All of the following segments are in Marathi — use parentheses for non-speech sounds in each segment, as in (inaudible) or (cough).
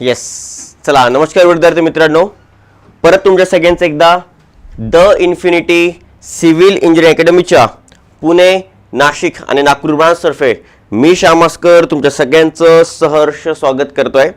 येस चला नमस्कार विद्यार्थी मित्रांनो. परत तुमच्या सगळ्यांचं एकदा द इन्फिनिटी सिव्हिल इंजिनिअरिंग अकॅडमीच्या पुणे नाशिक आणि नागपूर ब्रांचतर्फे मी श्यामास्कर तुमच्या सगळ्यांचं सहर्ष स्वागत करतो आहे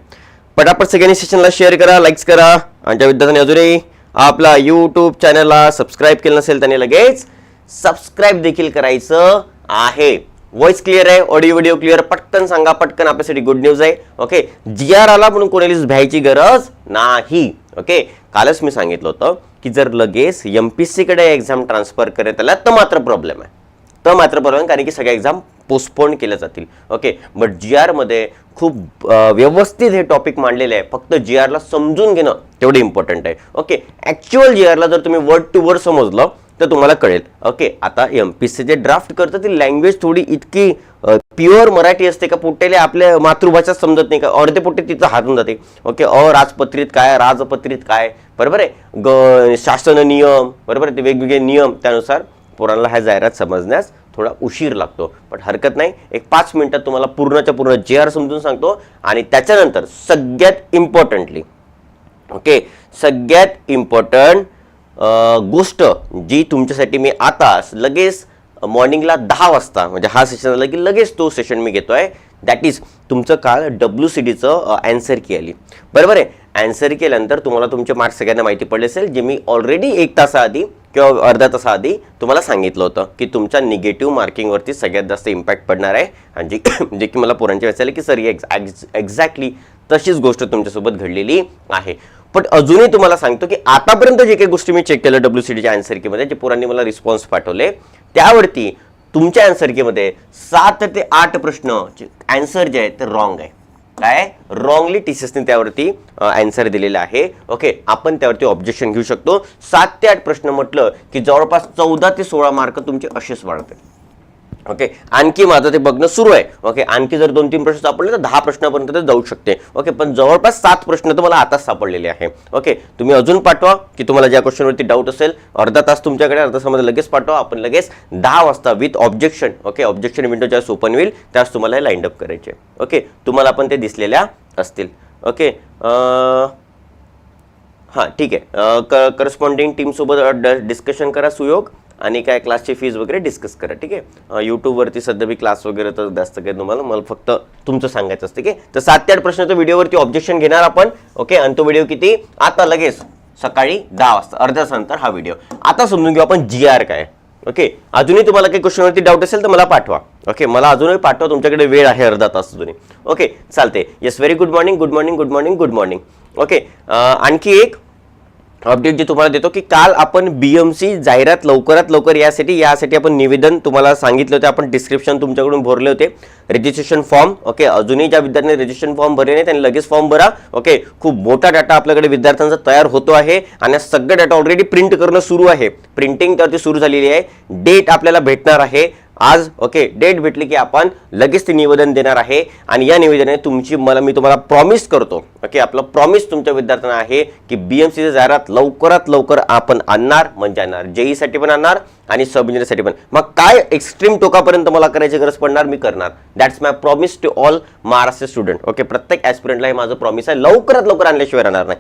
पटापट सगळ्यांनी सेशनला शेअर करा लाईक्स करा आणि त्या विद्यार्थ्यांनी अजूनही आपला यूट्यूब चॅनलला सबस्क्राईब केलं नसेल त्यांनी लगेच सबस्क्राईब देखील करायचं आहे. व्हॉइस क्लिअर आहे ऑडिओ व्हिडिओ क्लिअर पटकन सांगा पटकन आपल्यासाठी गुड न्यूज आहे. ओके जी आर आला म्हणून कोणालीच भ्यायची गरज नाही. ओके कालच मी सांगितलं होतं की जर लगेच एम पी सीकडे एक्झाम ट्रान्सफर करण्यात आला तर मात्र प्रॉब्लेम आहे. तर मात्र प्रॉब्लेम कारण की सगळ्या एक्झाम पोस्टपोन केल्या जातील. ओके बट जी आरमध्ये खूप व्यवस्थित हे टॉपिक मांडलेले आहे. फक्त जी आरला समजून घेणं तेवढं इम्पॉर्टंट आहे. ओके ॲक्च्युअल जी आरला जर तुम्ही वर्ड टू वर्ड समजलं तर तुम्हाला कळेल. ओके आता एम पी सी जे ड्राफ्ट करतं ती लँग्वेज थोडी इतकी प्युअर मराठी असते का पोट्याले आपल्या मातृभाषा समजत नाही का अर्धे पोटे तिथं हातून जाते. ओके अराजपत्रित काय राजपत्रित काय बरोबर आहे? ग शासन नियम बरोबर आहे? ते वेगवेगळे नियम त्यानुसार पोरांना ह्या जाहिरात समजण्यास थोडा उशीर लागतो. पण हरकत नाही एक पाच मिनिटात तुम्हाला पूर्णच्या पूर्ण जे आर समजून सांगतो आणि त्याच्यानंतर सगळ्यात इम्पॉर्टंटली ओके सगळ्यात इम्पॉर्टंट गोष्ट जी तुमच्यासाठी मी आता लगेच मॉर्निंगला दहा वाजता म्हणजे हा सेशन झाला की लगेच तो सेशन मी घेतो आहे दॅट इज तुमचं काल डब्ल्यू सी डीचं ॲन्सर की आली. बरोबर आहे? ॲन्सर केल्यानंतर तुम्हाला तुमचे मार्क्स सगळ्यांना माहिती पडले असेल जे मी ऑलरेडी एक तासाआधी किंवा अर्ध्या तासाआधी तुम्हाला सांगितलं होतं की तुमच्या निगेटिव्ह मार्किंगवरती सगळ्यात जास्त इम्पॅक्ट पडणार आहे. आणि जे (coughs) जे की मला पोरांच्या वेळेस की सर एक्झ एक्झॅक्टली तशीच गोष्ट तुमच्यासोबत घडलेली आहे. पण अजूनही तुम्हाला सांगतो की आतापर्यंत जे काही गोष्टी मी चेक केलं डब्ल्यू सी डीच्या आन्सर कीमध्ये जे पोरांनी मला रिस्पॉन्स पाठवले त्यावरती तुमच्या आन्सर कीमध्ये सात ते आठ प्रश्न आन्सर जे आहे ते रॉंग आहे. काय? रॉंगली टीचर्सने त्यावरती आन्सर दिलेला आहे. ओके आपण त्यावरती ऑब्जेक्शन घेऊ शकतो. सात ते आठ प्रश्न म्हटलं की जवळपास चौदा ते सोळा मार्क तुमचे असेच वाढते. ओके आणखी माझं ते बघणं सुरू आहे. ओके आणखी जर दोन तीन प्रश्न सापडले तर दहा प्रश्नापर्यंत ते जाऊ शकते. ओके पण जवळपास सात प्रश्न तर मला आताच सापडलेले आहे. ओके तुम्ही अजून पाठवा की तुम्हाला ज्या क्वेश्चनवरती डाऊट असेल अर्धा तास तुमच्याकडे अर्धा तासामध्ये लगेच पाठवा. आपण लगेच दहा वाजता with objection okay objection window ज्यास ओपन होईल त्यास तुम्हाला हे लाईंड अप करायचे. ओके तुम्हाला पण ते दिसलेल्या असतील. ओके हां ठीक आहे. क करस्पॉन्डिंग टीमसोबत डिस्कशन करा सुयोग. आणि काय क्लासची फीज वगैरे डिस्कस करा ठीक आहे? यूट्यूबवरती सध्या मी क्लास वगैरे तर जास्त काही तुम्हाला मला फक्त तुमचं सांगायचं असतं ठीक आहे? तर सात ते आठ प्रश्नाचं व्हिडिओवरती ऑब्जेक्शन घेणार आपण ओके? आणि तो व्हिडिओ किती? आता लगेच सकाळी दहा वाजता अर्ध्या तासानंतर हा व्हिडिओ. आता समजून घेऊ आपण जी आर काय ओके? अजूनही तुम्हाला काही क्वेश्चनवरती डाऊट असेल तर मला पाठवा ओके? मला अजूनही पाठवा तुमच्याकडे वेळ आहे अर्धा तास अजूनही ओके? चालते yes very good morning good morning good morning good morning okay? आणखी एक अपडेट जे तुम्हाला देतो की काल आपण बीएमसी जाहिरात लवकरात लवकर यासाठी यासाठी आपण निवेदन तुम्हाला सांगितले होते. आपण डिस्क्रिप्शन तुमच्याकडून भरले होते. रजिस्ट्रेशन फॉर्म ओके अजूनही ज्या विद्यार्थ्यांनी रजिस्ट्रेशन फॉर्म भरले नाही त्यांनी लगेच फॉर्म भरा ओके खूप मोठा डाटा आपल्याकडे विद्यार्थ्यांचा तयार होतो आहे आणि सगळं डाटा ऑलरेडी प्रिंट करणं सुरू आहे. प्रिंटिंग त्यावरती सुरू झालेली आहे. डेट आपल्याला भेटणार आहे. आज ओके डेट भेटली की आपण लगेच ते निवेदन देणार आहे आणि या निवेदनाने तुमची मला मी तुम्हाला प्रॉमिस करतो ओके आपलं प्रॉमिस तुमच्या विद्यार्थ्यांना आहे की बीएमसीचे जाहिरात लवकरात लवकर आपण आणणार म्हणजे आणणार जेईसाठी पण आणणार आणि सब इंजिनियरसाठी पण. मग काय एक्स्ट्रीम टोकापर्यंत मला करायची गरज पडणार? मी करणार. That's my promise to all Maharashtra student okay प्रत्येक ॲस्पिरंटला हे माझं प्रॉमिस आहे. लवकरात लवकर आणल्याशिवाय राहणार नाही.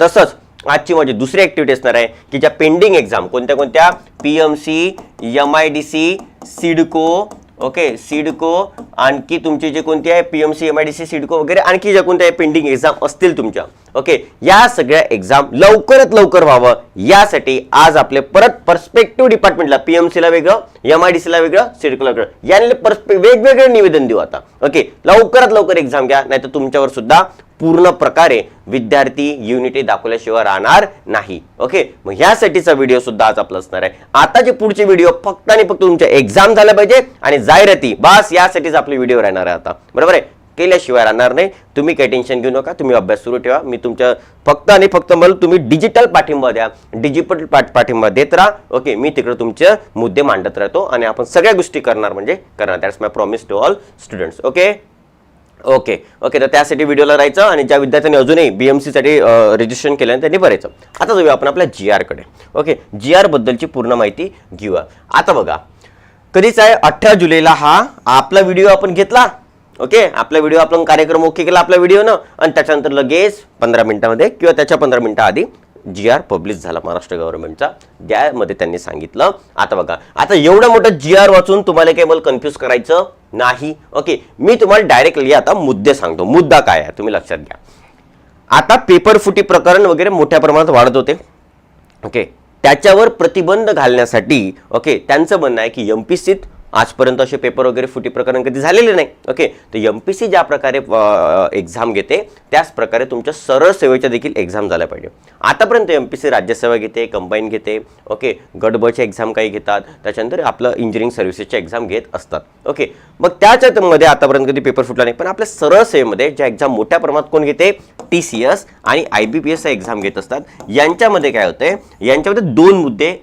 तसंच आजची माझी दुसरी ऍक्टिव्हिटी असणार आहे की ज्या पेंडिंग एक्झाम कोणत्या कोणत्या? P M C M I D C CIDCO okay CIDCO आणखी तुमची जे कोणती आहे? P M C M I D C CIDCO वगैरे आणखी ज्या कोणत्या पेंडिंग एक्झाम असतील तुमच्या ओके या सगळ्या एक्झाम लवकरात लवकर व्हावं यासाठी आज आपले परत पर्स्पेक्टिव्ह डिपार्टमेंटला पी एम सीला वेगळं एम आय डी सीला वेगळं सिडकोला यांनी याने वेगवेगळे निवेदन देऊ आता. ओके लवकरात लवकर एक्झाम घ्या नाही तर तुमच्यावर सुद्धा पूर्ण प्रकारे विद्यार्थी युनिटी दाखवल्याशिवाय राहणार नाही. ओके मग ह्यासाठीचा व्हिडिओ सुद्धा आज आपला असणार आहे. आताचे पुढचे व्हिडिओ फक्त आणि फक्त तुमच्या एक्झाम झाल्या पाहिजे आणि जाहिराती. बस यासाठीच आपले व्हिडिओ राहणार आहे आता. बरोबर आहे? केल्याशिवाय राहणार नाही. तुम्ही काही टेन्शन घेऊ नका. तुम्ही अभ्यास सुरू ठेवा. मी तुमच्या फक्त आणि फक्त मला तुम्ही डिजिटल पाठिंबा द्या. डिजिटल पाठ पाठिंबा देत राहा. ओके मी तिकडे तुमचे मुद्दे मांडत राहतो आणि आपण सगळ्या गोष्टी करणार म्हणजे करणार. That's my promise to all students okay okay okay तर त्यासाठी व्हिडिओला राहायचं आणि ज्या विद्यार्थ्यांनी अजूनही बी एम सीसाठी रजिस्ट्रेशन केलं आहे त्यांनी भरायचं आता जाऊया आपण आपल्या जी आरकडे ओके जी आरबद्दलची पूर्ण माहिती घेऊया. आता बघा. कधीच आहे? अठरा जुलैला हा आपला व्हिडिओ आपण घेतला. ओके? आपला व्हिडिओ आपण कार्यक्रम ओके केला आपला व्हिडिओ ना आणि त्याच्यानंतर लगेच पंधरा मिनिटामध्ये किंवा त्याच्या पंधरा मिनिटाआधी जी आर पब्लिश झाला महाराष्ट्र गव्हर्नमेंटचा ज्यामध्ये त्यांनी सांगितलं. आता बघा आता एवढं मोठं जी आर वाचून तुम्हाला केवळ कन्फ्यूज करायचं नाही. ओके? मी तुम्हाला डायरेक्टली आता मुद्दे सांगतो. मुद्दा काय आहे? तुम्ही लक्षात घ्या. आता पेपर फुटी प्रकरण वगैरे मोठ्या प्रमाणात वाढत होते. ओके? त्याच्यावर प्रतिबंध घालण्यासाठी ओके? त्यांचं म्हणणं आहे की एम पी सीत आजपर्यंत असे पेपर वगैरे फुटी प्रकरण कधी झालेले नाही ओके तर एम पी सी ज्या प्रकारे एक्झाम घेते त्याच प्रकारे तुमच्या सरळ सेवेच्या देखील एक्झाम झाल्या पाहिजे. आतापर्यंत एम पी सी राज्यसेवा घेते कंबाईन घेते ओके गडबचे एक्झाम काही घेतात त्याच्यानंतर आपलं इंजिनिअरिंग सर्व्हिसेसच्या एक्झाम घेत असतात ओके मग त्याच्यामध्ये आतापर्यंत कधी पेपर फुटला नाही पण आपल्या सरळ सेवेमध्ये ज्या एक्झाम मोठ्या प्रमाणात कोण घेते? टी सी एस आणि I B P S exam घेत असतात. यांच्यामध्ये काय होतंय? यांच्यामध्ये दोन मुद्दे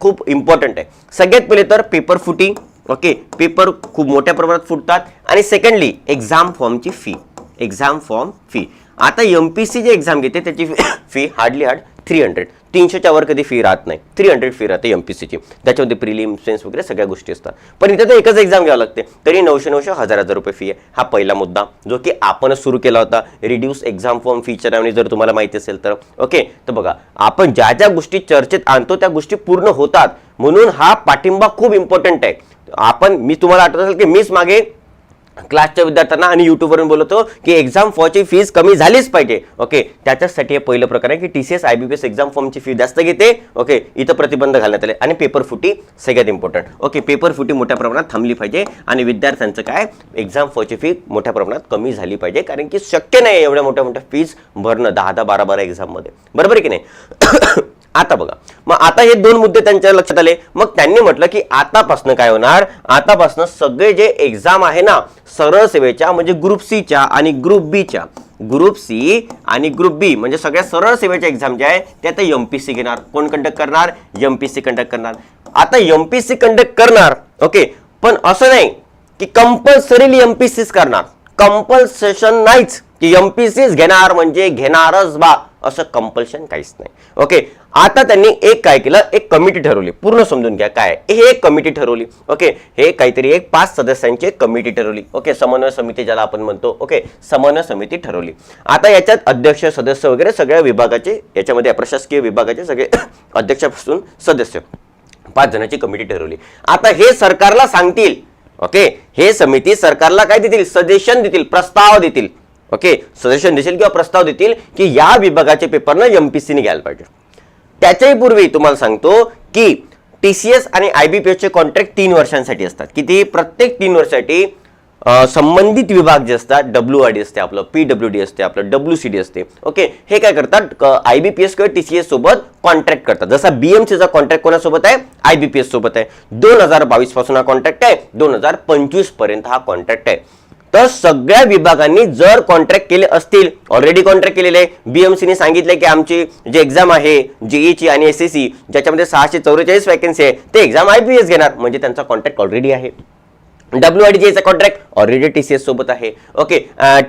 खूप इम्पॉर्टंट आहे. सगळ्यात पहिले तर पेपर फुटी ओके पेपर खूप मोठ्या प्रमाणात फुटतात. आणि सेकंडली एक्झाम फॉर्मची फी एक्झाम फॉर्म फी आता एम पी सी जी एक्झाम घेते त्याची fee hardly hard three hundred तीनशेच्या वर कधी फी राहत नाही. थ्री हंड्रेड फी राहते एम पी सीची त्याच्यामध्ये प्रिलिम सेन्स वगैरे सगळ्या गोष्टी असतात. पण इथे तर एकच एक्झाम घ्यावं लागते. तरी नऊशे नऊशे हजार हजार रुपये फी आहे. हा पहिला मुद्दा. जो की आपणच सुरू केला होता. रिड्यूस एक्झाम फॉर्म फीच्या नावाने जर तुम्हाला माहिती असेल तर. ओके तर बघा आपण ज्या ज्या गोष्टी चर्चेत आणतो त्या गोष्टी पूर्ण होतात. म्हणून हा पाठिंबा खूप इम्पॉर्टंट आहे. आपण मी तुम्हाला आठवत असेल की मीच मागे क्लासच्या विद्यार्थ्यांना आणि युट्यूबवरून बोलतो की एक्झाम फॉर्मची फीज कमी झालीच पाहिजे. ओके त्याच्यासाठी हे पहिलं प्रकार आहे की T C S I B P S exam फॉर्मची fee जास्त घेते. ओके इथं प्रतिबंध घालण्यात आले. आणि पेपर फुटी सगळ्यात इम्पॉर्टंट ओके पेपर फुटी मोठ्या प्रमाणात थांबली पाहिजे. आणि विद्यार्थ्यांचं काय? एक्झाम फॉर्मची फी मोठ्या प्रमाणात कमी झाली पाहिजे. कारण की शक्य नाही एवढ्या मोठ्या मोठ्या फीज भरणं. दहा दहा बारा बारा एक्झाममध्ये बरोबर आहे की नाही? आता बघा. मग आता हे दोन मुद्दे त्यांच्या लक्षात आले. मग त्यांनी म्हटलं की आतापासनं काय होणार? आतापासनं सगळे जे एक्झाम आहे ना सरळ सेवेच्या म्हणजे ग्रुप सीच्या आणि ग्रुप बीच्या ग्रुप सी आणि ग्रुप बी म्हणजे सगळ्या सरळ सेवेच्या एक्झाम ज्या आहे ते आता एम पी सी घेणार. कोण कंडक्ट करणार? एम पी सी कंडक्ट करणार. आता एम पी सी कंडक्ट करणार ओके पण असं नाही की कंपल्सरीली एम पी सीच करणार. कंपल्सेशन नाहीच की एम पी सीच घेणार म्हणजे घेणारच बा. असं कंपल्शन काहीच नाही. ओके आता त्यांनी एक काय केलं? एक कमिटी ठरवली. पूर्ण समजून घ्या काय हे एक कमिटी ठरवली. ओके हे काहीतरी एक पाच सदस्यांची कमिटी ठरवली. ओके समन्वय समिती ज्याला आपण म्हणतो. ओके समन्वय समिती ठरवली. आता याच्यात अध्यक्ष सदस्य वगैरे सगळ्या विभागाचे याच्यामध्ये प्रशासकीय विभागाचे सगळे (coughs) अध्यक्षापासून सदस्य पाच जणांची कमिटी ठरवली. आता हे सरकारला सांगतील. ओके हे समिती सरकारला काय देतील? सजेशन देतील. प्रस्ताव देतील. ओके सजेशन देतील किंवा प्रस्ताव देतील की या विभागाचे पेपरनं एमपीसीने घ्यायला पाहिजे. त्याच्याही पूर्वी तुम्हाला सांगतो की टी सी एस आणि आय बी पी एसचे कॉन्ट्रॅक्ट तीन वर्षांसाठी असतात. किती? प्रत्येक तीन वर्षासाठी संबंधित विभाग जे असतात डब्ल्यू आय डी असते आपलं पी डब्ल्यू डी असते आपलं डब्ल्यू सी डी असते. ओके हे काय करतात? आय बी पी एस किंवा टी सी एस सोबत कॉन्ट्रॅक्ट करतात. जसा बीएमसीचा कॉन्ट्रॅक्ट कोणासोबत आहे? आय बी पी एस सोबत आहे. दोन हजार बावीसपासून हा कॉन्ट्रॅक्ट आहे. दोन हजार पंचवीसपर्यंत हा कॉन्ट्रॅक्ट आहे. तर सगळ्या विभागांनी जर कॉन्ट्रॅक्ट केले असतील ऑलरेडी कॉन्ट्रॅक्ट केलेले बीएमसीने सांगितले की आमची जी एक्झाम आहे जेईची आणि एस एस सी ज्याच्यामध्ये सहाशे चौवेचाळीस वॅकन्सी आहे ते एक्झाम आय पी एस घेणार. म्हणजे त्यांचा कॉन्ट्रॅक्ट ऑलरेडी आहे. W I D contract already T C S सोबत आहे. ओके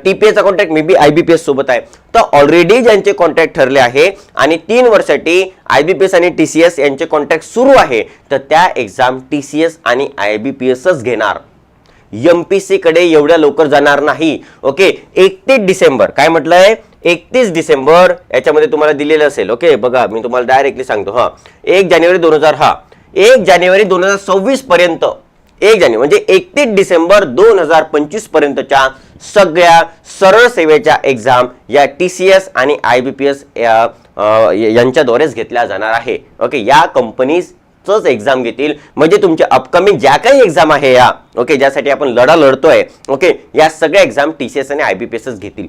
टी पी एचा contract maybe I B P S सोबत आहे. तर ऑलरेडी ज्यांचे कॉन्ट्रॅक्ट ठरले आहे आणि तीन वर्षासाठी आय बी पी एस आणि टी सी एस यांचे कॉन्ट्रॅक्ट सुरू आहे तर त्या एक्झाम टी सी एस आणि आय बी पी एसच घेणार. एम पी सी कडे एवढ्या लवकर जाणार नाही. ओके एकतीस डिसेंबर. काय म्हटलंय? एकतीस डिसेंबर याच्यामध्ये तुम्हाला दिलेलं असेल. ओके बघा मी तुम्हाला डायरेक्टली सांगतो. हा. एक जानेवारी दोन हजार हा. एक जानेवारी दोन हजार सव्वीस पर्यंत एक जानेवारी म्हणजे एकतीस डिसेंबर दोन हजार पंचवीस पर्यंतच्या सगळ्या सरळ सेवेच्या एक्झाम या टी सी एस आणि आय बी पी एस यांच्याद्वारेच घेतल्या जाणार आहे. ओके या कंपनीज च एक्झाम घेतील. म्हणजे तुमच्या अपकमिंग ज्या काही एक्झाम आहे या ओके ज्यासाठी आपण लढा लढतोय ओके या सगळ्या एक्झाम टी सी एस आणि आय बी पी एसच घेतील.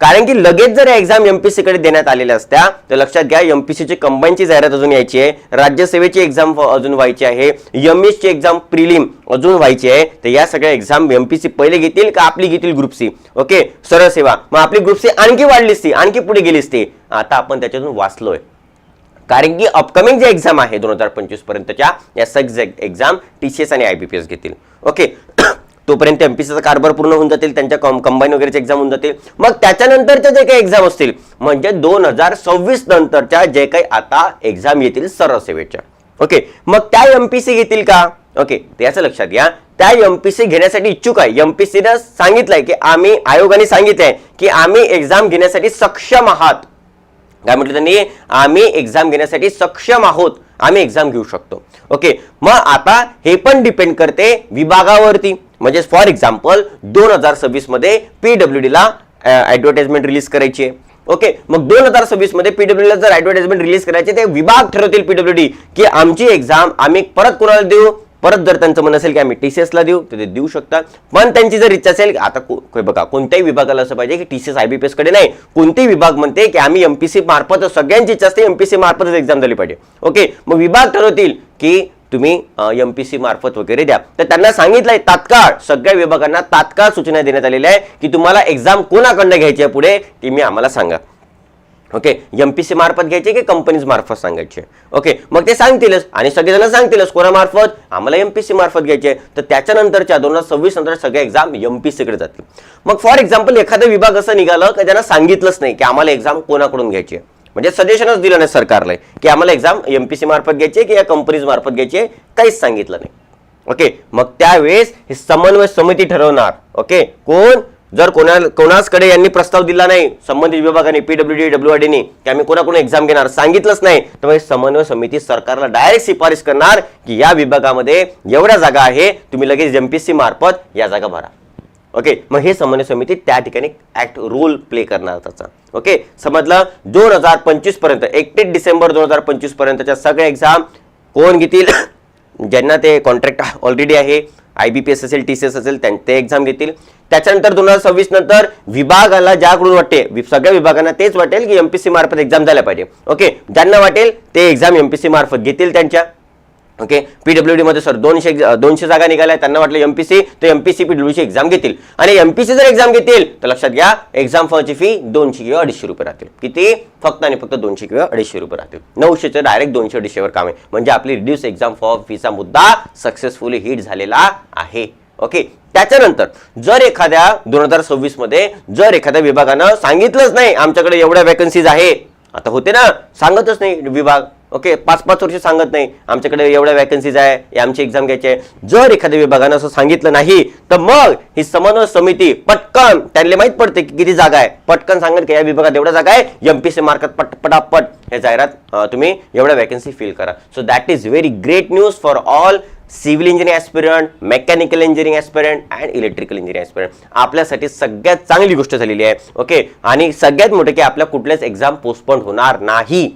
कारण की लगेच जर एक्झाम एमपीसी कडे देण्यात आलेल्या असत्या तर लक्षात घ्या एमपीसीची कंबाईनची जाहिरात अजून यायची आहे. राज्यसेवेची एक्झाम अजून व्हायची आहे. एम ची एक्झाम प्रिलिम अजून व्हायची आहे. तर या सगळ्या एक्झाम एमपीसी पहिले घेतील का आपली घेतील ग्रुप सी ओके सरळ सेवा. मग आपली ग्रुप सी आणखी वाढली असती आणखी पुढे गेली असती आता आपण त्याच्यातून वाचलोय. कारण की अपकमिंग जे एक्झाम आहे दोन हजार पंचवीस पर्यंतच्या या सगळ्या एक्झाम टी सी एस आणि आय बी पी एस घेतील. ओके (coughs) तोपर्यंत एमपीसीचा कारभार पूर्ण होऊन जातील त्यांच्या कंबाईन वगैरेचे एक्झाम होऊन जातील. मग त्याच्यानंतरच्या जे काही एक्झाम असतील म्हणजे दोन हजार सव्वीस नंतरच्या जे काही आता एक्झाम येतील सर्व सेवेच्या ओके मग त्या एम पी सी घेतील का? ओके याचं लक्षात घ्या. त्या एम पी सी घेण्यासाठी इच्छुक आहे. एमपीसीनं सांगितलंय की आम्ही आयोगाने सांगितलंय की आम्ही एक्झाम घेण्यासाठी सक्षम आहात. काय म्हटलं त्यांनी? आम्ही एक्झाम घेण्यासाठी सक्षम आहोत. आम्ही एक्झाम घेऊ शकतो. ओके मग आता हे पण डिपेंड करते विभागावरती. म्हणजे फॉर एक्झाम्पल दोन हजार सव्वीसमध्ये पी डब्ल्यू डीला ऍडव्हर्टाइजमेंट रिलीज करायची आहे. ओके मग दोन हजार सव्वीसमध्ये पीडब्ल्यूला जर ॲडव्हर्टाइजमेंट रिलीज करायचे ते विभाग ठरवतील पीडब्ल्यू डी की आमची एक्झाम आम्ही परत कोणाला देऊ? परत जर त्यांचं मन असेल की आम्ही टीसीएस ला देऊ तर ते देऊ शकता पण त्यांची जर इच्छा असेल आता को- बघा कोणत्याही विभागाला असं पाहिजे की टीसीएस पी कडे नाही. कोणतेही विभाग म्हणते की आम्ही एमपीसी मार्फत सगळ्यांची इच्छा असते एमपीसी मार्फतच एक्झाम झाली पाहिजे. ओके मग विभाग ठरवतील की तुम्ही एमपीसी मार्फत वगैरे द्या. तर त्यांना सांगितलंय तात्काळ सगळ्या विभागांना तात्काळ सूचना देण्यात आलेल्या आहे की तुम्हाला एक्झाम कोणाकडनं घ्यायची आहे पुढे ती मी आम्हाला सांगा. ओके एमपीसी मार्फत घ्यायचे की कंपनीज मार्फत सांगायचे? ओके मग ते सांगतीलच. आणि सगळेजण सांगतीलच कोणामार्फत आम्हाला एमपीसी मार्फत घ्यायचे. तर त्याच्यानंतरच्या दोन हजार सव्वीस नंतर सगळे एक्झाम एम पी सीकडे जातील. मग फॉर एक्झाम्पल एखादा विभाग असं निघालं की त्यांना सांगितलंच नाही की आम्हाला एक्झाम कोणाकडून घ्यायची आहे? म्हणजे सजेशनच दिलं नाही सरकारला. की आम्हाला एक्झाम एमपीसी मार्फत घ्यायची आहे की या कंपनीज मार्फत घ्यायची काहीच सांगितलं नाही. ओके मग त्यावेळेस हे समन्वय समिती ठरवणार. ओके कोण? जर कोणा कोणाचकडे यांनी प्रस्ताव दिला नाही संबंधित विभागाने पीडब्ल्यू डी डब्ल्यू डी की आम्ही कोणाकडून एक्झाम घेणार सांगितलंच नाही तर मग हे समन्वय समिती सरकारला डायरेक्ट शिफारस करणार की या विभागामध्ये एवढ्या जागा आहे तुम्ही लगेच एमपीसी मार्फत या जागा भरा. ओके मग हे समन्वय समिती त्या ठिकाणी ऍक्ट रोल प्ले करणार त्याचा. ओके समजलं? दोन हजार पंचवीसपर्यंत एकतीस डिसेंबर दोन हजार पंचवीस पर्यंतच्या सगळ्या एक्झाम कोण घेतील? (coughs) ज्यांना ते कॉन्ट्रॅक्ट ऑलरेडी आहे आय बी पी एस असेल टी सी एस असेल ते एक्झाम घेतील. त्याच्यानंतर दोन हजार सव्वीस नंतर विभागाला ज्याकडून वाटते सगळ्या विभागांना तेच वाटेल की एमपीसी मार्फत एक्झाम झाल्या पाहिजे. ओके ज्यांना वाटेल ते एक्झाम एमपीसी मार्फत घेतील त्यांच्या. ओके पीडब्ल्यू डी मध्ये सर दोनशे दोनशे जागा निघाल्या. त्यांना वाटलं एमपीसी तर एमपीसी पीडब्ल्यूची एक्झाम घेतील. आणि एमपीसी जर एक्झाम घेतील तर लक्षात घ्या एक्झाम फॉरची फी दोनशे किंवा अडीचशे रुपये राहतील. किती? फक्त आणि फक्त दोनशे किंवा अडीचशे रुपये राहतील. नऊशेचं डायरेक्ट दोनशे अडीचशेवर काम आहे. म्हणजे आपली रिड्यूस एक्झाम फॉर फीचा मुद्दा सक्सेसफुली हिट झालेला आहे. ओके त्याच्यानंतर जर एखाद्या दोन हजार सव्वीसमध्ये जर एखाद्या विभागानं सांगितलंच नाही आमच्याकडे एवढ्या वॅकन्सीज आहे. आता होते ना सांगतच नाही विभाग. ओके पाच पाच वर्ष सांगत नाही. आमच्याकडे एवढ्या वॅकन्सीज आहे आमची एक्झाम घ्यायची आहे. जर एखाद्या विभागानं असं सांगितलं नाही तर मग ही समन्वय समिती पटकन त्यांना माहीत पडते की किती जागा आहे. पटकन सांगत की या विभागात एवढ्या जागा आहे एमपीसी मार्कात पट पटापट हे जाहिरात तुम्ही एवढ्या वॅकन्सी फिल करा. So that is very great news for all civil engineering aspirant mechanical engineering aspirant and electrical engineering aspirant आपल्यासाठी सगळ्यात चांगली गोष्ट झालेली आहे. ओके? आणि सगळ्यात मोठं की आपल्या कुठल्याच एक्झाम पोस्टपोन होणार नाही.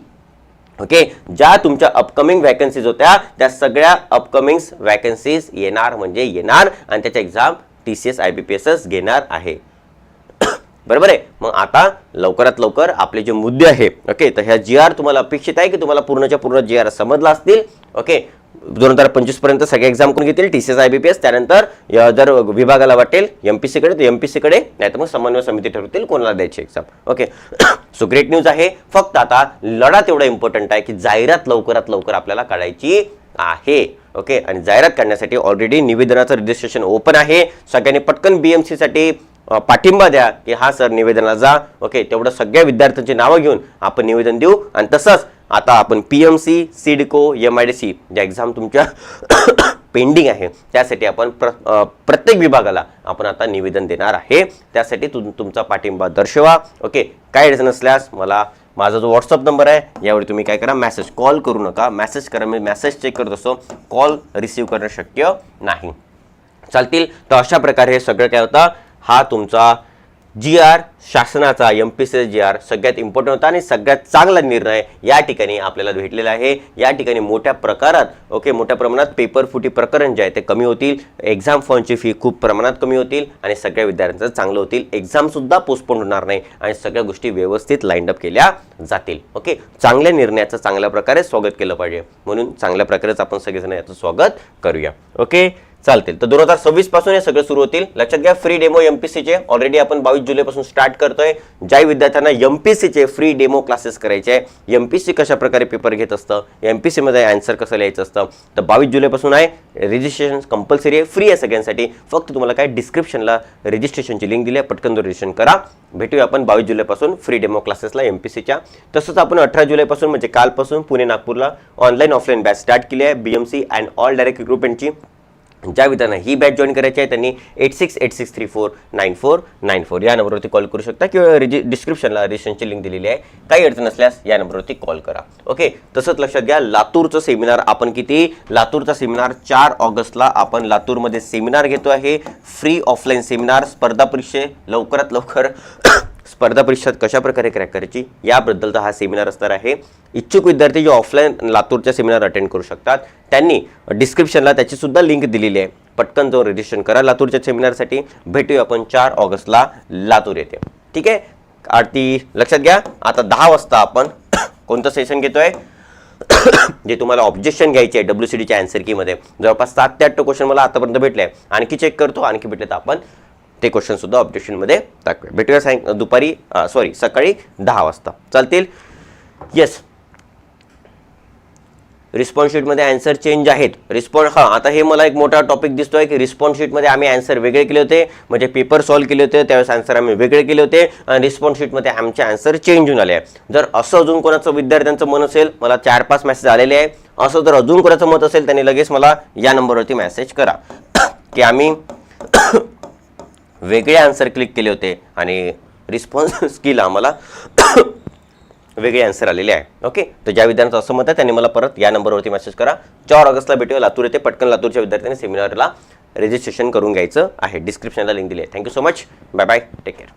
ओके ज्या तुमच्या अपकमिंग वॅकन्सीज होत्या त्या सगळ्या अपकमिंग वॅकन्सीज येणार म्हणजे येणार आणि त्याच्या exam T C S I B P such घेणार आहे. (coughs) बरोबर आहे? मग आता लवकरात लवकर आपले जे मुद्दे आहे ओके तर ह्या जी आर तुम्हाला अपेक्षित आहे की तुम्हाला पूर्णच्या पूर्ण जी आर समजला असतील ओके दोन हजार पंचवीसपर्यंत सगळे एक्झाम कोण घेतील T C S I B P S त्यानंतर जर विभागाला वाटेल एम पी सीकडे तर एम पी सीकडे नाही तर मग समन्वय समिती ठरवतील कोणाला द्यायची exam okay so great news आहे. फक्त आता लढा तेवढा इम्पॉर्टंट आहे की जाहिरात लवकरात लवकर आपल्याला काढायची आहे. ओके आणि जाहिरात काढण्यासाठी ऑलरेडी निवेदनाचं रजिस्ट्रेशन ओपन आहे. सगळ्यांनी पटकन बी साठी सीसाठी पाठिंबा द्या की हा सर निवेदनाला जा. ओके तेवढं सगळ्या विद्यार्थ्यांची नावं घेऊन आपण निवेदन देऊ. आणि तसंच आता आपण P M C CIDCO M I D C ज्या एक्झाम तुमच्या (coughs) पेंडिंग आहे त्यासाठी आपण प्र प्रत्येक विभागाला आपण आता निवेदन देणार आहे. त्यासाठी तुम तुमचा पाठिंबा दर्शवा. ओके काय अडचण नसल्यास मला माझा जो व्हॉट्सअप नंबर आहे यावर तुम्ही काय करा मॅसेज कॉल करू नका. मॅसेज करा मी मॅसेज चेक करत असतो. कॉल रिसीव करणं शक्य नाही. चालतील. तर अशा प्रकारे हे सगळं काय होतं हा तुमचा जी आर शासनाचा M P C G R सगळ्यात इम्पॉर्टंट होता आणि सगळ्यात चांगला निर्णय या ठिकाणी आपल्याला भेटलेला आहे. या ठिकाणी मोठ्या प्रकारात ओके मोठ्या प्रमाणात पेपर फुटी प्रकरण जे आहे ते कमी होतील. एक्झाम फॉर्मची फी खूप प्रमाणात कमी होतील आणि सगळ्या विद्यार्थ्यांचं चांगलं होतील. एक्झामसुद्धा पोस्टपोन होणार नाही आणि सगळ्या गोष्टी व्यवस्थित लाईनअप केल्या जातील. ओके चांगल्या निर्णयाचं चांगल्या प्रकारे स्वागत केलं पाहिजे. म्हणून चांगल्या प्रकारेच आपण सगळेजण याचं स्वागत करूया. ओके चालतील. तर दोन हजार सव्वीसपासून हे सगळं सुरू होतील. लक्षात घ्या फ्री डेमो एमपीसीचे ऑलरेडी आपण बावीस जुलैपासून स्टार्ट करतोय. ज्या विद्यार्थ्यांना एमपीसीचे फ्री डेमो क्लासेस करायचे आहे एमपीसी कशा प्रकारे पेपर घेत असतं एमपीसीमध्ये आन्सर कसं लिहायचं असतं तर बावीस जुलैपासून आहे. रजिस्ट्रेशन कंपल्सरी आहे. फ्री आहे सगळ्यांसाठी. फक्त तुम्हाला काय डिस्क्रिप्शनला रजिस्ट्रेशनची लिंक दिली आहे. पटकन रजिस्ट्रेशन करा. भेटूया आपण बावीस जुलैपासून फ्री डेमो क्लासेसला एमपीसीच्या तसंच आपण अठरा जुलैपासून म्हणजे कालपासून पुणे नागपूरला ऑनलाईन ऑफलाईन बॅच स्टार्ट केली आहे. बीएमसी अँड ऑल डायरेक्ट रिक्रुटमेंटची ज्या विद्यार्थ्यांना ही बॅच जॉईन करायची आहे त्यांनी eight six eight six three four nine four nine four या नंबरवरती कॉल करू शकता किंवा रिजि डिस्क्रिप्शनला रजिस्ट्रेशनची लिंक दिलेली आहे. काही अडचण नसल्यास या नंबरवरती कॉल करा. ओके तसंच लक्षात घ्या लातूरचं सेमिनार आपण किती? लातूरचा सेमिनार चार ऑगस्टला आपण लातूरमध्ये सेमिनार घेतो आहे. फ्री ऑफलाईन सेमिनार स्पर्धा परीक्षे लवकरात लवकर स्पर्धा परीक्षेत कशा प्रकारे क्रॅक करायची याबद्दलचा हा सेमिनार असणार आहे. इच्छुक विद्यार्थी जे ऑफलाईन लातूरच्या सेमिनार अटेंड करू शकतात त्यांनी डिस्क्रिप्शनला त्याची सुद्धा लिंक दिलेली आहे. पटकन जाऊन रजिस्ट्रेशन करा लातूरच्या सेमिनारसाठी. भेटूया आपण चार ऑगस्टला लातूर येथे. ठीक आहे? आरती लक्षात घ्या. आता दहा वाजता आपण (coughs) कोणतं सेशन घेतोय? (coughs) जे तुम्हाला ऑब्जेक्शन घ्यायचे आहे डब्ल्यू सी डीच्या अँसर कीमध्ये जवळपास सात ते आठ क्वेश्चन मला आतापर्यंत भेटले आणखी चेक करतो आणखी भेटले तर आपण ते क्वेश्चन सुद्धा ऑब्जेक्शनमध्ये टाकूया. भेटूया सायं दुपारी सॉरी सकाळी दहा वाजता. चालतील? येस रिस्पॉन्स शीटमध्ये अँसर चेंज आहेत. रिस्पॉन्स हां आता हे मला एक मोठा टॉपिक दिसतोय की रिस्पॉन्स शीटमध्ये आम्ही अँसर वेगळे केले होते. म्हणजे पेपर सॉल्व्ह केले होते त्यावेळेस अँसर आम्ही वेगळे केले होते. आणि रिस्पॉन्स शीटमध्ये आमचे अँसर चेंज होऊन आले आहे जर असं अजून कोणाचं विद्यार्थ्यांचं मन असेल मला चार पाच मेसेज आलेले आहे असं जर अजून कोणाचं मत असेल त्यांनी लगेच मला या नंबरवरती मेसेज करा. (coughs) की आम्ही वेगळे आन्सर क्लिक केले होते आणि रिस्पॉन्स स्किल (laughs) आम्हाला वेगळे आन्सर आलेले आहे. ओके तर ज्या विद्यार्थ्यांचं असं मत आहे त्यांनी मला परत या नंबरवरती मेसेज करा. चार ऑगस्टला भेटूया लातूर येथे पटकन लातूरच्या विद्यार्थ्यांनी सेमिनारला रजिस्ट्रेशन करून घ्यायचं आहे. डिस्क्रिप्शनला लिंक दिली आहे. Thank you so much bye bye take care